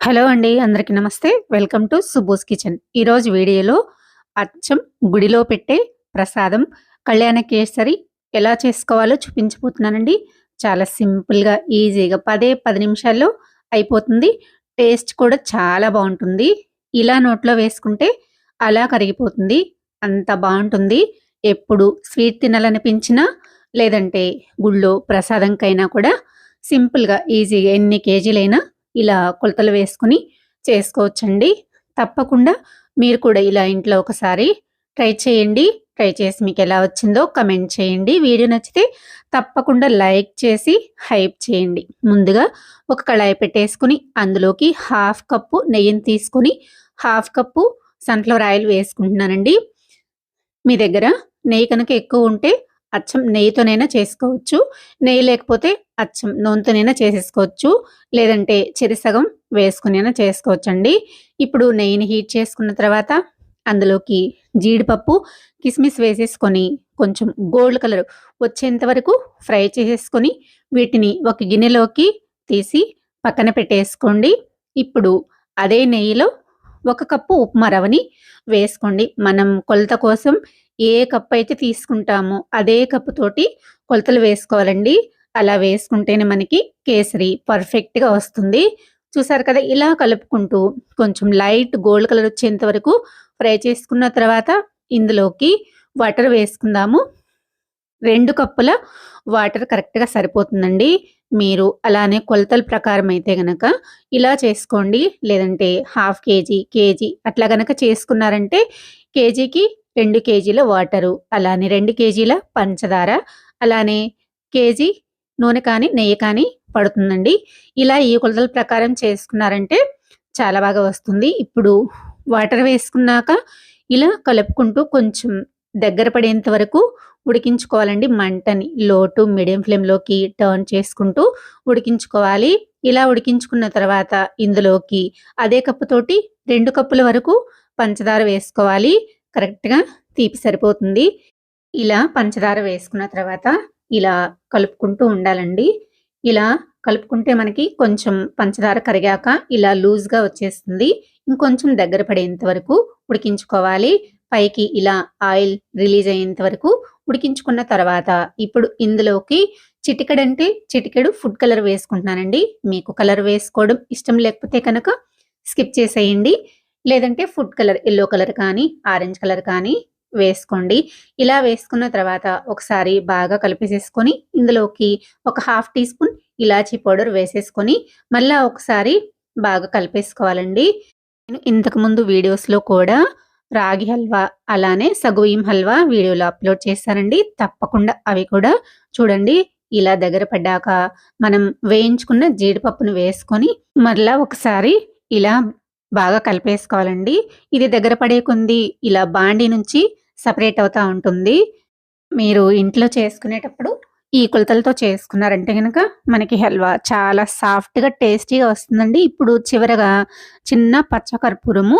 Hello అండి అందరికీ నమస్తే. Welcome to Subo's kitchen. ఈరోజు వీడియోలో అచ్చం గుడిలో పెట్టే ప్రసాదం కళ్యాణ కేసరి ఎలా చేసుకోవాలో చూపించబోతున్నానండి. చాలా సింపుల్గా ఈజీగా పదే పది నిమిషాల్లో అయిపోతుంది. టేస్ట్ కూడా చాలా బాగుంటుంది. ఇలా నోట్లో వేసుకుంటే అలా కరిగిపోతుంది. అంత బాగుంటుంది. ఎప్పుడు స్వీట్ తినాలనిపించినా లేదంటే గుళ్ళో ప్రసాదంకైనా కూడా సింపుల్గా ఈజీగా ఎన్ని కేజీలైనా ఇలా కొలతలు వేసుకుని చేసుకోవచ్చండి. తప్పకుండా మీరు కూడా ఇలా ఇంట్లో ఒకసారి ట్రై చేయండి. ట్రై చేసి మీకు ఎలా వచ్చిందో కమెంట్ చేయండి. వీడియో నచ్చితే తప్పకుండా లైక్ చేసి హైప్ చేయండి. ముందుగా ఒక కళాయి పెట్టేసుకుని అందులోకి హాఫ్ కప్పు నెయ్యిని తీసుకుని హాఫ్ కప్పు సన్ఫ్లవర్ ఆయిల్ వేసుకుంటున్నానండి. మీ దగ్గర నెయ్యి కనుక ఎక్కువ ఉంటే అచ్చం నెయ్యితోనైనా చేసుకోవచ్చు. నెయ్యి లేకపోతే అచ్చం నూనెతోనైనా చేసేసుకోవచ్చు. లేదంటే చిరిసగం వేసుకునైనా చేసుకోవచ్చండి. ఇప్పుడు నెయ్యిని హీట్ చేసుకున్న తర్వాత అందులోకి జీడిపప్పు కిస్మిస్ వేసేసుకొని కొంచెం గోల్డ్ కలర్ వచ్చేంత వరకు ఫ్రై చేసేసుకొని వీటిని ఒక గిన్నెలోకి తీసి పక్కన పెట్టేసుకోండి. ఇప్పుడు అదే నెయ్యిలో ఒక కప్పు ఉప్మా రవ్వని వేసుకోండి. మనం కొలత కోసం ఏ కప్పు అయితే తీసుకుంటామో అదే కప్పు తోటి కొలతలు వేసుకోవాలండి. అలా వేసుకుంటేనే మనకి కేసరి పర్ఫెక్ట్గా వస్తుంది. చూసారు కదా ఇలా కలుపుకుంటూ కొంచెం లైట్ గోల్డ్ కలర్ వచ్చేంత వరకు ఫ్రై చేసుకున్న తర్వాత ఇందులోకి వాటర్ వేసుకుందాము. రెండు కప్పుల వాటర్ కరెక్ట్గా సరిపోతుందండి. మీరు అలానే కొలతల ప్రకారం అయితే గనక ఇలా చేసుకోండి. లేదంటే హాఫ్ కేజీ కేజీ అట్లా గనక చేసుకున్నారంటే కేజీకి రెండు కేజీల వాటరు అలానే రెండు కేజీల పంచదార అలానే కేజీ నూనె కానీ నెయ్యి కానీ పడుతుందండి. ఇలా ఈ కొలతల ప్రకారం చేసుకున్నారంటే చాలా బాగా వస్తుంది. ఇప్పుడు వాటర్ వేసుకున్నాక ఇలా కలుపుకుంటూ కొంచెం దగ్గర పడేంత వరకు ఉడికించుకోవాలండి. మంటని లో టు మీడియం ఫ్లేమ్లోకి టర్న్ చేసుకుంటూ ఉడికించుకోవాలి. ఇలా ఉడికించుకున్న తర్వాత ఇందులోకి అదే కప్పుతోటి రెండు కప్పుల వరకు పంచదార వేసుకోవాలి. కరెక్ట్గా తీపి సరిపోతుంది. ఇలా పంచదార వేసుకున్న తర్వాత ఇలా కలుపుకుంటూ ఉండాలండి. ఇలా కలుపుకుంటే మనకి కొంచెం పంచదార కరిగాక ఇలా లూజ్గా వచ్చేస్తుంది. ఇంకొంచెం దగ్గర పడేంత వరకు ఉడికించుకోవాలి. పైకి ఇలా ఆయిల్ రిలీజ్ అయ్యేంత వరకు ఉడికించుకున్న తర్వాత ఇప్పుడు ఇందులోకి చిటికెడంటే చిటికెడు ఫుడ్ కలర్ వేసుకుంటున్నానండి. మీకు కలర్ వేసుకోవడం ఇష్టం లేకపోతే కనుక స్కిప్ చేసేయండి. లేదంటే ఫుడ్ కలర్ ఎల్లో కలర్ కానీ ఆరెంజ్ కలర్ కానీ వేసుకోండి. ఇలా వేసుకున్న తర్వాత ఒకసారి బాగా కలిపేసేసుకొని ఇందులోకి ఒక హాఫ్ టీ స్పూన్ ఇలాచీ పౌడర్ వేసేసుకొని మళ్ళీ ఒకసారి బాగా కలిపేసుకోవాలండి. నేను ఇంతకుముందు వీడియోస్లో కూడా రాగి హల్వా అలానే సగుయం హల్వా వీడియోలో అప్లోడ్ చేశానండి. తప్పకుండా అవి కూడా చూడండి. ఇలా దగ్గర పడ్డాక మనం వేయించుకున్న జీడిపప్పును వేసుకొని మరలా ఒకసారి ఇలా బాగా కలిపేసుకోవాలండి. ఇది దగ్గర పడే కొంది ఇలా బాండి నుంచి సపరేట్ అవుతూ ఉంటుంది. మీరు ఇంట్లో చేసుకునేటప్పుడు ఈ కొలతలతో చేసుకున్నారంటే కనుక మనకి హల్వా చాలా సాఫ్ట్గా టేస్టీగా వస్తుందండి. ఇప్పుడు చివరగా చిన్న పచ్చకర్పూరము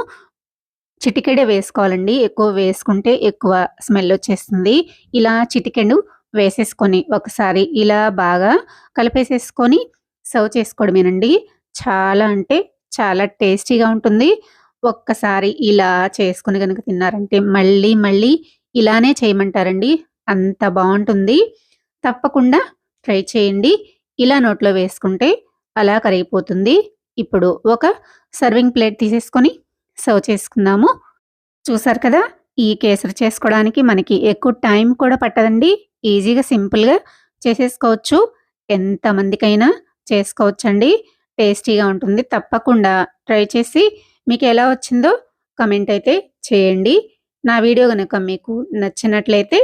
చిటికెడే వేసుకోవాలండి. ఎక్కువ వేసుకుంటే ఎక్కువ స్మెల్ వచ్చేస్తుంది. ఇలా చిటికెడు వేసేసుకొని ఒకసారి ఇలా బాగా కలిపేసేసుకొని సర్వ్ చేసుకోవడమేనండి. చాలా అంటే చాలా టేస్టీగా ఉంటుంది. ఒక్కసారి ఇలా చేసుకుని కనుక తిన్నారంటే మళ్ళీ మళ్ళీ ఇలానే చేయమంటారండి. అంత బాగుంటుంది. తప్పకుండా ట్రై చేయండి. ఇలా నోట్లో వేసుకుంటే అలా కరిగిపోతుంది. ఇప్పుడు ఒక సర్వింగ్ ప్లేట్ తీసేసుకొని సర్వ్ చేసుకుందాము. చూసారు కదా ఈ కేసరి చేసుకోవడానికి మనకి ఎక్కువ టైం కూడా పట్టదండి. ఈజీగా సింపుల్గా చేసేసుకోవచ్చు. ఎంతమందికైనా చేసుకోవచ్చండి. టేస్టీగా ఉంటుంది. తప్పకుండా ట్రై చేసి మీకు ఎలా వచ్చిందో కమెంట్ అయితే చేయండి. నా వీడియో కనుక మీకు నచ్చినట్లయితే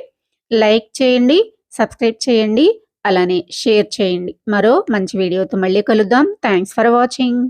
లైక్ చేయండి సబ్స్క్రైబ్ చేయండి అలానే షేర్ చేయండి. మరో మంచి వీడియోతో మళ్ళీ కలుద్దాం. Thanks for watching.